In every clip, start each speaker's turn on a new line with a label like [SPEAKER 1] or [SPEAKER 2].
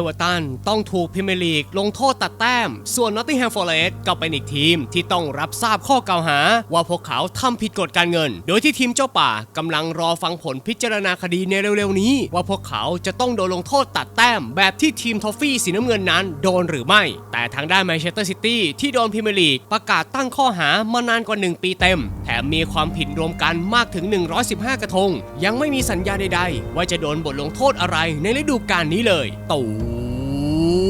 [SPEAKER 1] เวอร์ตันต้องถูกพรีเมียร์ลีกลงโทษตัดแต้ม ส่วนนอตติงแฮมฟอร์เรสต์ก็เป็นอีกทีมที่ต้องรับทราบข้อกล่าวหา ว่าพวกเขาทำผิดกฎการเงิน โดยที่ทีมเจ้าป่ากำลังรอฟังผลพิจารณาคดีในเร็วๆนี้ ว่าพวกเขาจะต้องโดนลงโทษตัดแต้ม แบบที่ทีมทอฟฟี่สีน้ำเงินนั้นโดนหรือไม่ แต่ทางด้านแมนเชสเตอร์ซิตี้ที่โดนพรีเมียร์ลีกประกาศตั้งข้อหามานานกว่า 1 ปีเต็ม แถมมีความผิดรวมกันมากถึง 115 กระทง ยังไม่มีสัญญาใดๆ ว่าจะโดนบทลงโทษอะไรในฤดูกาลนี้เลยตั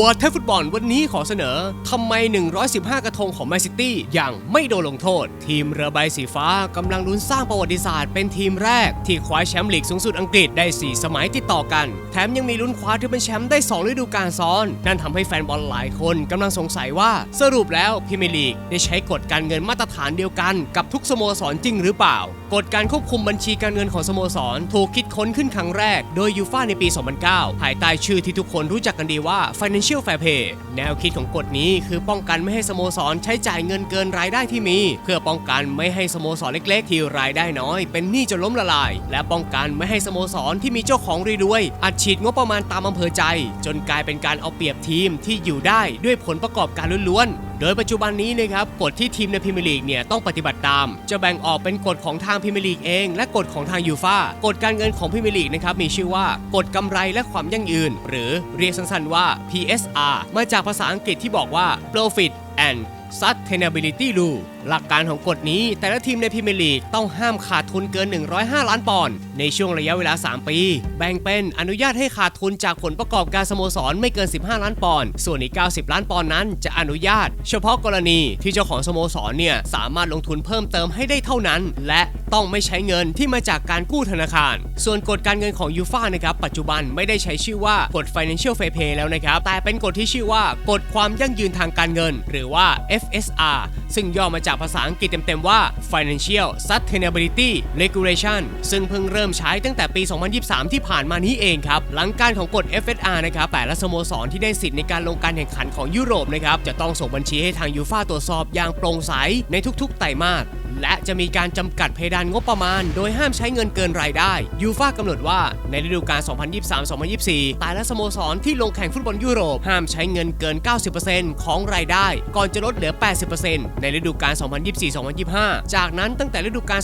[SPEAKER 1] วอเทพฟุตบอลวันนี้ขอเสนอทำไม 115 กระทงของแมนซิตี้ยังไม่โดนลงโทษ ทีมเรือใบสีฟ้ากำลังลุ้นสร้างประวัติศาสตร์เป็นทีมแรก ที่คว้าแชมป์ลีกสูงสุดอังกฤษได้ 4 สมัยติดต่อกัน แถมยังมีลุ้นคว้าที่เป็นแชมป์ได้ 2 ฤดูกาลซ้อน นั่นทำให้แฟนบอลหลายคนกำลังสงสัยว่าสรุปแล้วพรีเมียร์ลีกได้ใช้กฎการเงินมาตรฐานเดียวกันกับทุกสโมสรจริงหรือเปล่า กฎการควบคุมบัญชีการเงินของสโมสร ถูกคิดค้นขึ้นครั้งแรก โดยยูฟ่าในปี 2009 ภายใต้ชื่อที่ทุกคนรู้จักกันดีว่า Financial Fair Play แนวคิดของกฎนี้คือป้องกันไม่ให้สโมสรใช้จ่ายเงินเกินรายได้ที่มี เพื่อป้องกันไม่ให้สโมสรเล็กๆ ที่รายได้น้อย เป็นหนี้จนล้มละลาย และป้องกันไม่ให้สโมสรที่มีเจ้าของรวยๆอัดฉีดงบประมาณตามอำเภอใจ จนกลายเป็นการเอาเปรียบทีมที่อยู่ได้ด้วยผลประกอบการล้วนๆ โดยปัจจุบันนี้นะครับกฎที่ทีมในพรีเมียร์ลีกเนี่ยต้องปฏิบัติตาม จะแบ่งออกเป็นกฎของทางพรีเมียร์ลีกเอง และกฎของทางยูฟ่ากฎการเงินของพรีเมียร์ลีกนะครับมีชื่อว่ากฎกำไรและความยั่งยืน หรือเรียกสั้นๆว่า PSR มาจากภาษาอังกฤษที่บอกว่า Profit and Sustainability Rule หลักการของกฎนี้แต่ละทีมในพรีเมียร์ลีกต้องห้ามขาดทุนเกิน 105 ล้านปอนด์ในช่วงระยะเวลา 3 ปี แบ่งเป็นอนุญาตให้ขาดทุนจากผลประกอบการสโมสรไม่เกิน 15 ล้านปอนด์ส่วนอีก 90 ล้านปอนด์นั้นจะอนุญาต เฉพาะกรณีที่เจ้าของสโมสรเนี่ยสามารถลงทุนเพิ่มเติมให้ได้เท่านั้น และต้องไม่ใช้เงินที่มาจากการกู้ธนาคาร ส่วนกฎการเงินของยูฟ่านะครับปัจจุบันไม่ได้ใช้ชื่อว่ากฎ Financial Fair Play แล้วนะครับแต่เป็นกฎที่ชื่อว่ากฎความยั่งยืนทางการเงิน หรือว่า FSR ซึ่งย่อมาจากากภาษาอังกฤษเต็มๆว่า Financial Sustainability Regulation ซึ่งเพิ่งเริ่มใช้ตั้งแต่ปี 2023 ที่ผ่านมานี้เองครับ หลังการของกฎ FSR นะครับแต่ละสโมสรที่ได้สิทธิ์ในการลงการแข่งขันของยุโรปนะครับจะต้องส่งบัญชีให้ทางยูฟ่าตรวจสอบอย่างโปร่งใสในทุกๆ ไตรมาส และจะมีการจำกัดเพดานงบประมาณ โดยห้ามใช้เงินเกินรายได้ยูฟ่ากำหนดว่าในฤดูกาล 2023-2024 แต่ละสโมสรที่ลงแข่งฟุตบอลยุโรปห้ามใช้เงินเกิน 90%ของรายได้ ก่อนจะลดเหลือ 80%ในฤดูกาล 2024-2025 จากนั้นตั้งแต่ฤดูกาล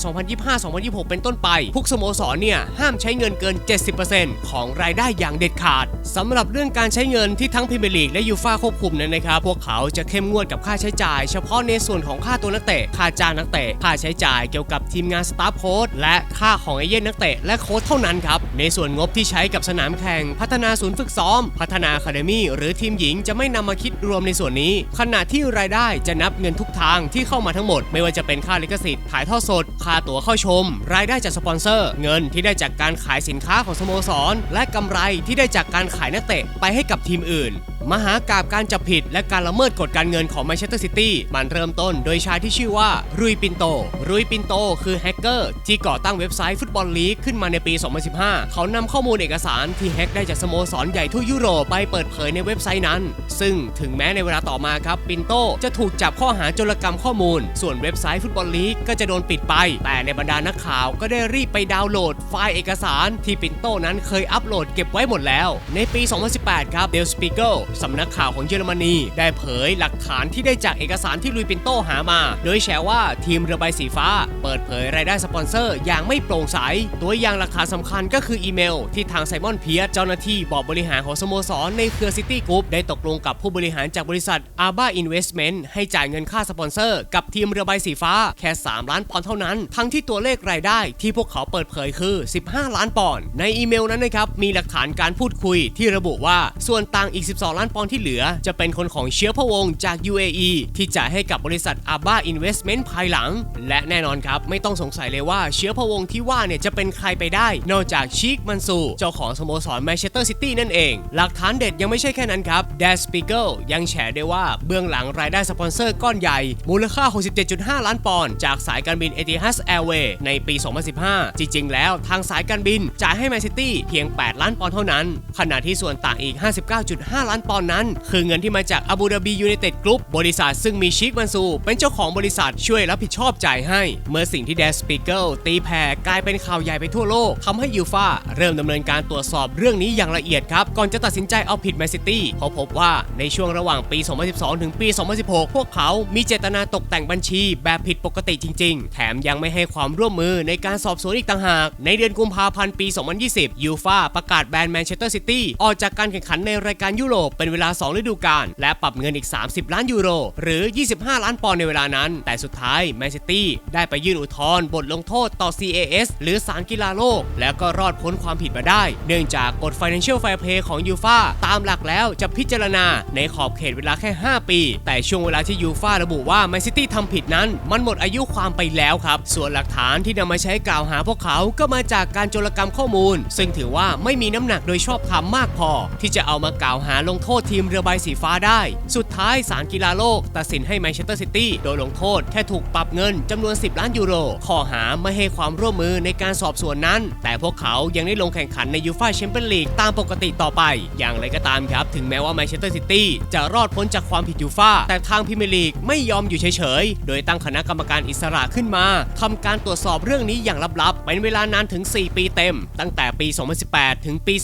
[SPEAKER 1] 2025-2026 เป็นต้นไปทุกสโมสรเนี่ยห้ามใช้เงินเกิน 70%ของรายได้อย่างเด็ดขาดสำหรับเรื่องการใช้เงินที่ทั้งพรีเมียร์ลีกและยูฟ่าควบคุมนั้นนะครับพวกเขาจะเข้มงวดกับค่าใช้จ่าย เฉพาะในส่วนของค่าตัวนักเตะค่าจ้างนักเตะค่าใช้จ่ายเกี่ยวกับทีมงานสตาฟโค้ชและค่าของเอเย่นนักเตะและโค้ชเท่านั้นครับ ในส่วนงบที่ใช้กับสนามแข่ง พัฒนาศูนย์ฝึกซ้อม พัฒนาคาเดมี่หรือทีมหญิงจะไม่นำมาคิดรวมในส่วนนี้ ขณะที่รายได้จะนับเงินทุกทางที่เข้ามาทั้งหมด ไม่ว่าจะเป็นค่าลิขสิทธิ์ถ่ายทอดสด ค่าตั๋วเข้าชม รายได้จากสปอนเซอร์ เงินที่ได้จากการขายสินค้าของสโมสร และกำไรที่ได้จากการขายนักเตะไปให้กับทีมอื่น มหากาบการจับผิดและการละเมิดกฎการเงินของแมนเชสเตอร์ซิตี้มันเริ่มต้นโดยชายที่ชื่อว่ารุยปินโต รุยปินโตคือแฮกเกอร์ที่ก่อตั้งเว็บไซต์ฟุตบอลลีกขึ้นมาในปี 2015 เขานำข้อมูลเอกสารที่แฮกได้จากสโมสรใหญ่ทั่วยุโรปไปเปิดเผยในเว็บไซต์นั้น ซึ่งถึงแม้ในเวลาต่อมาครับปินโตจะถูกจับข้อหาโจรกรรมข้อมูล ส่วนเว็บไซต์ฟุตบอลลีกก็จะโดนปิดไป แต่ในบรรดานักข่าวก็ได้รีบไปดาวน์โหลดไฟล์เอกสารที่ปินโตนั้นเคยอัปโหลดเก็บไว้หมดแล้ว ในปี 2018 ครับเดลสปีเกิลสำนักข่าวของเยอรมนี ได้เผยหลักฐานที่ได้จากเอกสารที่ลุยปินโตหามา โดยแฉว่าทีมเรือใบสีฟ้า เปิดเผยรายได้สปอนเซอร์อย่างไม่โปร่งใส ตัวอย่างหลักฐานสำคัญก็คืออีเมล ที่ทางไซมอนเพียร์เจ้าหน้าที่บอร์ดบริหารของสโมสรในเครือซิตี้กรุ๊ปได้ตกลงกับผู้บริหารจากบริษัท a r b a Investment ให้จ่ายเงินค่าสปอนเซอร์กับทีมเรือใบสีฟ้าแค่ 3 ล้านปอนด์เท่านั้น ทั้งที่ตัวเลขรายได้ที่พวกเขาเปิดเผยคือ 15 ล้านปอนด์ในอีเมลนั้นนะครับมีหลักฐานการพูดคุยที่ระบุว่าส่วนต่างอีก 12 ล้านปอนด์ที่เหลือ จะเป็นคนของเชื้อพระวงศ์จาก UAE ที่จ่ายให้กับบริษัท a r b a Investment ภายหลัง และแน่นอนครับ ไม่ต้องสงสัยเลยว่าเชื้อพระวงศ์ที่ว่าเนี่ยจะเป็นใครไปได้ นอกจากชิคมันซูเจ้าของสโมสรแมนเชสเตอร์ซิตี้นั่นเอง หลักฐานเด็ดยังไม่ใช่แค่นั้นครับ d a s p i e g e l ยังแฉได้ว่าเบื้องหลังรายได้สปอนเซอร์ก้อนใหญ่ มูลค่า 67.5 ล้านปอนด์จากสายการบิน Etihad Airways ในปี 2015 จริง ๆ แล้วทางสายการบินจ่ายให้แมนซิตี้เพียง 8 ล้านปอนด์เท่านั้น ขณะที่ส่วนต่างอีก 59.5 ล้านปอนอนนั้น คือเงินที่มาจากอาบูดาบียูไนเต็ดกรุ๊ปบริษัทซึ่งมีชิคมันซู เป็นเจ้าของบริษัทช่วยรับผิดชอบจ่ายให้ เมื่อสิ่งที่แดสปิเกิลตีแผ่กลายเป็นข่าวใหญ่ไปทั่วโลกทำให้ยูฟาเริ่มดำเนินการตรวจสอบเรื่องนี้อย่างละเอียดครับ ก่อนจะตัดสินใจเอาผิดแมนซิตี้เพราะพบว่าในช่วงระหว่างปี 2012 ถึงปี 2016 พวกเขามีเจตนาตกแต่งบัญชีแบบผิดปกติจริง ๆ แถมยังไม่ให้ความร่วมมือในการสอบสวนอีกต่างหาก ในเดือนกุมภาพันธ์ปี 2020 ยูฟาประกาศแบนแมนเชสเตอร์ซิตี้ออกจากการแข่งขันในรายการยุโรปเป็นเวลา 2 ฤดูกาลและปรับเงินอีก 30 ล้านยูโร หรือ 25 ล้านปอนด์ในเวลานั้น แต่สุดท้ายแมนซิตี้ได้ไปยื่นอุทธรณ์บทลงโทษต่อ CAS หรือศาลกีฬาโลก แล้วก็รอดพ้นความผิดมาได้ เนื่องจากกฎ Financial Fair Play ของยูฟาตามหลักแล้วจะพิจารณาในขอบเขตเวลาแค่ 5 ปี แต่ช่วงเวลาที่ยูฟาระบุว่าแมนซิตี้ทำผิดนั้นมันหมดอายุความไปแล้วครับ ส่วนหลักฐานที่นำมาใช้กล่าวหาพวกเขาก็มาจากการโจรกรรมข้อมูล ซึ่งถือว่าไม่มีน้ำหนักโดยชอบธรรมมากพอ ที่จะเอามากล่าวหาลงโทษทีมเรือใบสีฟ้าได้ สุดท้ายศาลกีฬาโลก ตัดสินให้แมนเชสเตอร์ซิตี้โดยลงโทษแค่ถูกปรับเงินจำนวน 10 ล้านยูโร ข้อหาไม่ให้ความร่วมมือในการสอบสวนนั้น แต่พวกเขายังได้ลงแข่งขันในยูฟ่าแชมเปี้ยนลีกตามปกติต่อไป อย่างไรก็ตามครับ ถึงแม้ว่าแมนเชสเตอร์ซิตี้จะรอดพ้นจากความผิดยูฟ่าแต่ทางพรีเมียร์ลีกไม่ยอมอยู่เฉยๆ โดยตั้งคณะกรรมการอิสระขึ้นมาทำการตรวจสอบเรื่องนี้อย่างลับๆ เป็นเวลานานถึง 4 ปีเต็ม ตั้งแต่ปี 2018 ถึงปี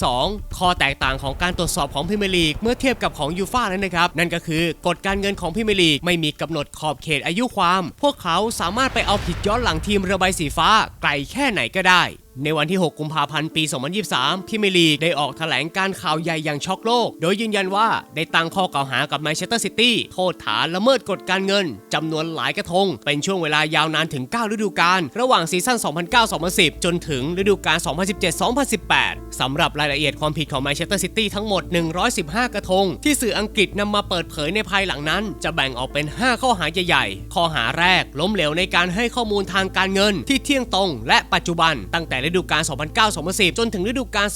[SPEAKER 1] 2022 ข้อแตกต่างของการตรวจสอบของพรีเมียร์ลีกเมื่อเทียบกับของยูฟ่านั้นนะครับ นั่นก็คือกฎการเงินของพรีเมียร์ลีกไม่มีกำหนดขอบเขตอายุความ พวกเขาสามารถไปเอาผิดย้อนหลังทีมเรือใบสีฟ้าไกลแค่ไหนก็ได้ ในวันที่ 6 กุมภาพันธ์ ปี 2023พรีเมลีกได้ออกแถลงการข่าวใหญ่อย่างช็อกโลก โดยยืนยันว่าได้ตั้งข้อกล่าวหากับแมนเชสเตอร์ซิตี้โทษฐานละเมิดกฎการเงิน จำนวนหลายกระทง เป็นช่วงเวลายาวนานถึง 9 ฤดูกาล ระหว่างซีซั่น 2009-2010 จนถึงฤดูกาล 2017-2018 สำหรับรายละเอียดความผิดของแมนเชสเตอร์ซิตี้ทั้งหมด 115 กระทง ที่สื่ออังกฤษนำมาเปิดเผยในภายหลังนั้น จะแบ่งออกเป็น 5 ข้อหาใหญ่ๆ ข้อหาแรกล้มเหลวในการให้ข้อมูลทางการเงินที่เที่ยงตรง และปัจจุบันตั้งแต่ฤดูกาล 2009-2010 จนถึงฤดูกาล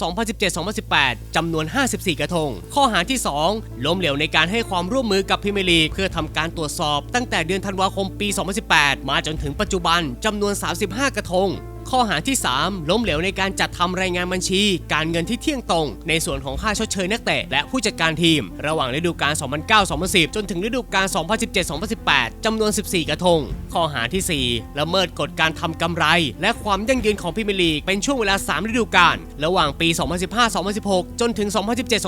[SPEAKER 1] 2017-2018 จำนวน 54 กระทง ข้อหาที่ 2 ล้มเหลวในการให้ความร่วมมือกับพรีเมียร์ลีกเพื่อทำการตรวจสอบตั้งแต่เดือนธันวาคมปี 2018 มาจนถึงปัจจุบันจำนวน 35 กระทง ข้อหาที่ 3 ล้มเหลวในการจัดทำรายงานบัญชี การเงินที่เที่ยงตรง ในส่วนของค่าชดเชยนักเตะและผู้จัดการทีม ระหว่างฤดูกาล 2009-2010 จนถึงฤดูกาล 2017-2018 จำนวน 14 กระทง ข้อหาทีสี่4 ละเมิดกฎการทำกำไร และความยั่งยืนของพรีเมียร์ลีกเป็นช่วงเวลา 3 ฤดูกาล ระหว่างปี 2015-2016 จนถึง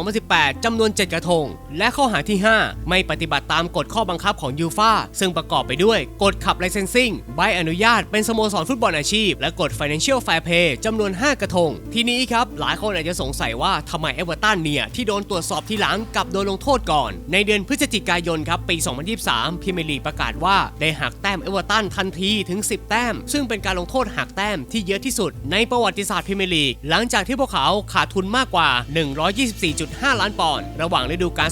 [SPEAKER 1] 2017-2018 จำนวน 7 กระทง และข้อหาที่ 5 ไม่ปฏิบัติตามกฎข้อบังคับของยูฟาซึ่งประกอบไปด้วยกฎขับไลเซนซิ่งใบอนุญาตเป็นสโมสรฟุตบอลอาชีพ และกฎ Financial Fair Play จำนวน 5 กระทง ทีนี้ครับ หลายคนอาจจะสงสัยว่าทำไมเอเวอร์ตันเนี่ย ที่โดนตรวจสอบทีหลังกับโดนลงโทษก่อน ในเดือนพฤศจิกายนครับ ปี 2023พรีเมลีประกาศว่าได้หักแต้มเอเวอร์ตันทันทีถึง 10 แต้ม ซึ่งเป็นการลงโทษหักแต้มที่เยอะที่สุด ในประวัติศาสตร์พรีเมลีหลังจากที่พวกเขาขาดทุนมากกว่า 124.5 ล้านปอนด์ระหว่างฤดูกาล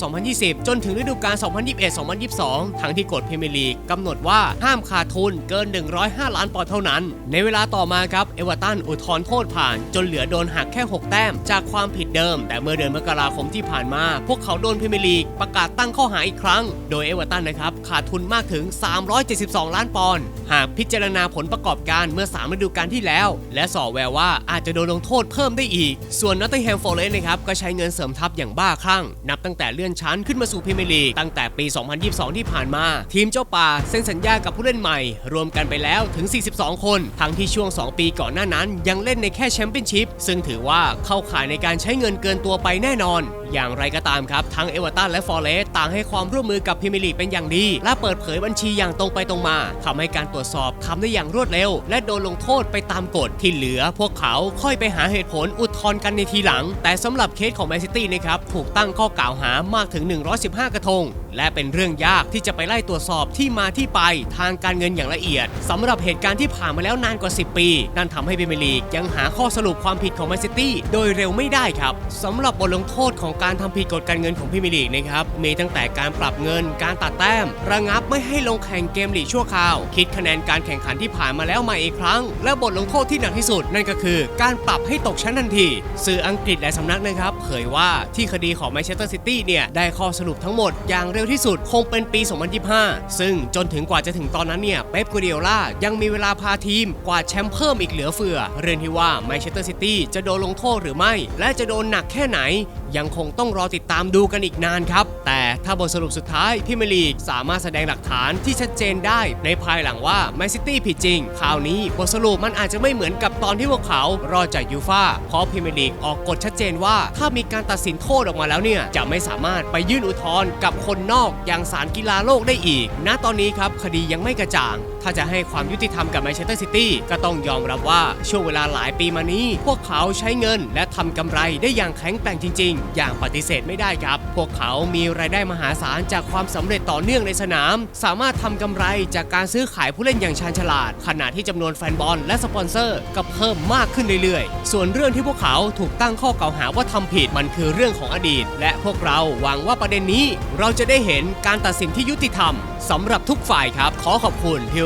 [SPEAKER 1] 2019-2020 จนถึงฤดูกาล 2021-2022 ทั้งที่กฎพรีเมลีกกำหนดว่าห้ามขาดทุนเกิน 105 ล้านปอนด์เท่านั้นในเวลาต่อมาครับเอเวอร์ตันอุทธรณ์โทษผ่าน จนเหลือโดนหักแค่ 6 แต้ม จากความผิดเดิม แต่เมื่อเดือนมกราคมที่ผ่านมา พวกเขาโดนพรีเมียร์ลีกประกาศตั้งข้อหาอีกครั้ง โดยเอเวอร์ตันนะครับขาดทุนมากถึง 372 ล้านปอนด์หากพิจารณาผลประกอบการเมื่อ3ฤดูกาลที่แล้ว และส่อแววว่าอาจจะโดนลงโทษเพิ่มได้อีก ส่วนนอตติงแฮมฟอร์เรสต์นะครับก็ใช้เงินเสริมทัพอย่างบ้าคลั่ง นับตั้งแต่เลื่อนชั้นขึ้นมาสู่พรีเมียร์ลีกตั้งแต่ปี 2022 ที่ผ่านมา ทีมเจ้าป่าเซ็นสัญญากับผู้เล่นใหม่ รวมกันไปแล้วถึง 42 คนทั้งที่ช่วง 2 ปีก่อนหน้านั้นยังเล่นในแค่แชมเปี้ยนชิพซึ่งถือว่าเข้าข่ายในการใช้เงินเกินตัวไปแน่นอน อย่างไรก็ตามครับ ทั้งเอเวอร์ตันและฟอร์เรสต์ต่างให้ความร่วมมือกับพรีเมียร์ลีเป็นอย่างดี และเปิดเผยบัญชีอย่างตรงไปตรงมาทำให้การตรวจสอบทำได้อย่างรวดเร็ว และโดนลงโทษไปตามกฎที่เหลือ พวกเขาค่อยไปหาเหตุผลอุทธรณ์กันในทีหลัง แต่สำหรับเคสของแมนซิตี้นะครับถูกตั้งข้อกล่าวหามากถึง 115 กระทง และเป็นเรื่องยากที่จะไปไล่ตรวจสอบที่มาที่ไปทางการเงินอย่างละเอียดสำหรับเหตุการณ์ที่ผ่านมาแล้วนานกว่า 10 ปี นั่นทำให้พรีเมลีกยังหาข้อสรุปความผิดของแมนซิตี้โดยเร็วไม่ได้ครับสำหรับบทลงโทษของการทำผิดกฎการเงินของพรีเมียร์ลีกนะครับมีตั้งแต่การปรับเงิน การตัดแต้ม ระงับไม่ให้ลงแข่งเกมลีกชั่วคราว คิดคะแนนการแข่งขันที่ผ่านมาแล้วมาอีกครั้ง และบทลงโทษที่หนักที่สุด นั่นก็คือการปรับให้ตกชั้นทันที สื่ออังกฤษและสำนักนะครับเผยว่าที่คดีของแมนเชสเตอร์ซิตี้เนี่ยได้ข้อสรุปทั้งหมดอย่างเร็วที่สุดคงเป็นปี 2025 ซึ่งจนถึงกว่าจะถึงตอนนั้นเนี่ยเป๊ปกูเดียล่ายังมีเวลาพาทีมกวาดแชมป์เพิ่มอีกเหลือเฟือ เรื่องที่ว่าแมนเชสเตอร์ซิตี้จะโดนลงโทษหรือไม่ และจะโดนหนักแค่ไหนยังคงต้องรอติดตามดูกันอีกนานครับ แต่ถ้าบทสรุปสุดท้ายพรีเมลีกสามารถแสดงหลักฐานที่ชัดเจนได้ในภายหลังว่าแมนซิตี้ผิดจริง คราวนี้บทสรุปมันอาจจะไม่เหมือนกับตอนที่พวกเขารอดจากยูฟ่าเพราะพรีเมลีกออกกฎชัดเจนว่า ถ้ามีการตัดสินโทษออกมาแล้วเนี่ยจะไม่สามารถไปยื่นอุทธรณ์กับคนนอกอย่างศาลกีฬาโลกได้อีก ณตอนนี้ครับคดียังไม่กระจ่างถ้าจะให้ความยุติธรรมกับแมนเชสเตอร์ซิตี้ก็ต้องยอมรับว่าช่วงเวลาหลายปีมานี้ พวกเขาใช้เงินและทำกำไรได้อย่างแข็งแกร่งจริง ๆ อย่างปฏิเสธไม่ได้ครับ พวกเขามีรายได้มหาศาลจากความสำเร็จต่อเนื่องในสนาม สามารถทำกำไรจากการซื้อขายผู้เล่นอย่างชาญฉลาด ขณะที่จำนวนแฟนบอลและสปอนเซอร์ก็เพิ่มมากขึ้นเรื่อยๆ ส่วนเรื่องที่พวกเขาถูกตั้งข้อกล่าวหาว่าทำผิดมันคือเรื่องของอดีต และพวกเราหวังว่าประเด็นนี้ เราจะได้เห็นการตัดสินที่ยุติธรรมสำหรับทุกฝ่ายครับ ขอขอบคุณที่